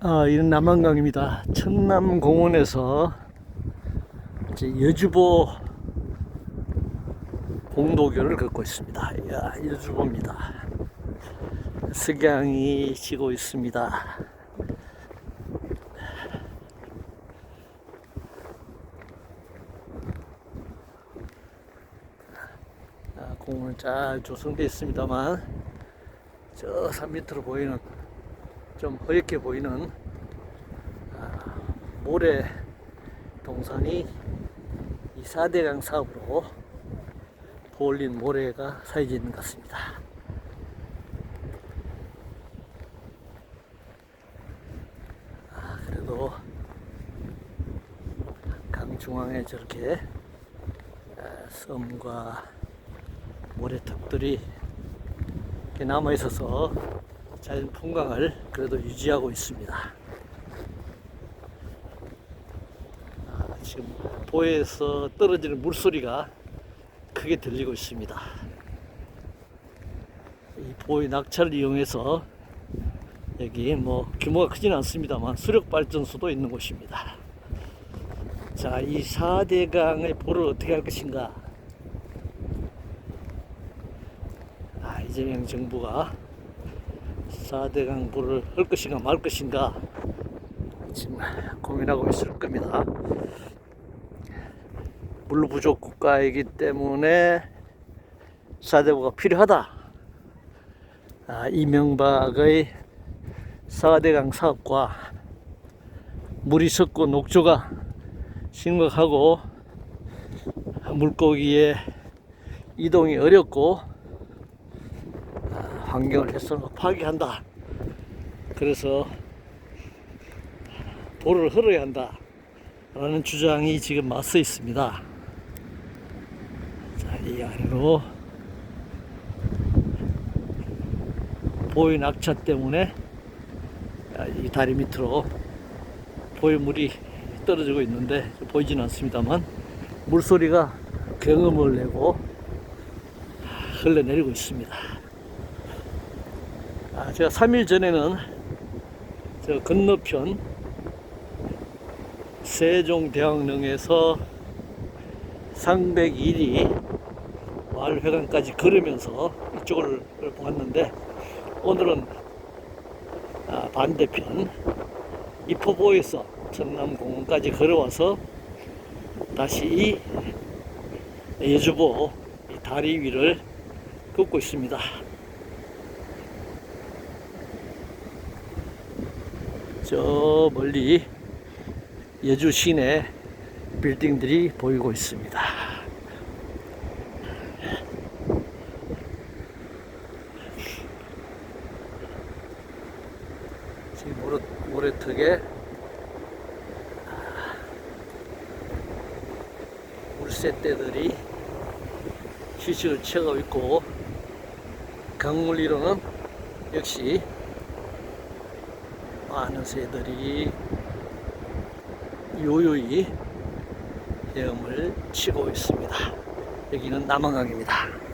아, 이는 남한강입니다. 천남공원에서 이제 여주보 공도교를 걷고 있습니다. 이야, 여주보입니다. 석양이 지고 있습니다. 아, 공원은 잘 조성되어 있습니다만 저 산 밑으로 보이는 좀 허옇게 보이는 아, 모래 동산이 이 4대강 사업으로 보올린 모래가 사이져 있는 것 같습니다. 아, 그래도 강 중앙에 저렇게 아, 섬과 모래턱들이 이렇게 남아 있어서 자연 풍광을 그래도 유지하고 있습니다. 아, 지금 보에서 떨어지는 물소리가 크게 들리고 있습니다. 이 보의 낙차를 이용해서 여기 뭐 규모가 크지는 않습니다만 수력 발전소도 있는 곳입니다. 자, 이 4대강의 보를 어떻게 할 것인가? 아, 이재명 정부가 4대강 보를 할 것인가 말 것인가 지금 고민하고 있을 겁니다. 물 부족 국가이기 때문에 4대보가 필요하다. 아, 이명박의 4대강 사업과 물이 섞고 녹조가 심각하고 물고기의 이동이 어렵고 아, 환경을 해서 파괴한다. 그래서 돌을 흘러야 한다. 라는 주장이 지금 맞서 있습니다. 자, 이 아래로 보의 낙차 때문에 아, 이 다리 밑으로 보의 물이 떨어지고 있는데 보이지는 않습니다만 물소리가 경음을 내고 흘러내리고 있습니다. 아, 제가 3일 전에는 저 건너편 세종대왕릉에서 상백일이 마을회관까지 걸으면서 이쪽을 보았는데 오늘은 아, 반대편 이포보에서 전남공원까지 걸어와서 다시 이 예주보 이 다리 위를 걷고 있습니다. 저 멀리 예주 시내 빌딩들이 보이고 있습니다. 지금 모래, 모래턱에 물새떼들이 휴식을 취하고 있고 강물 위로는 역시 많은 새들이 요요히 헤엄을 치고 있습니다. 여기는 남한강입니다.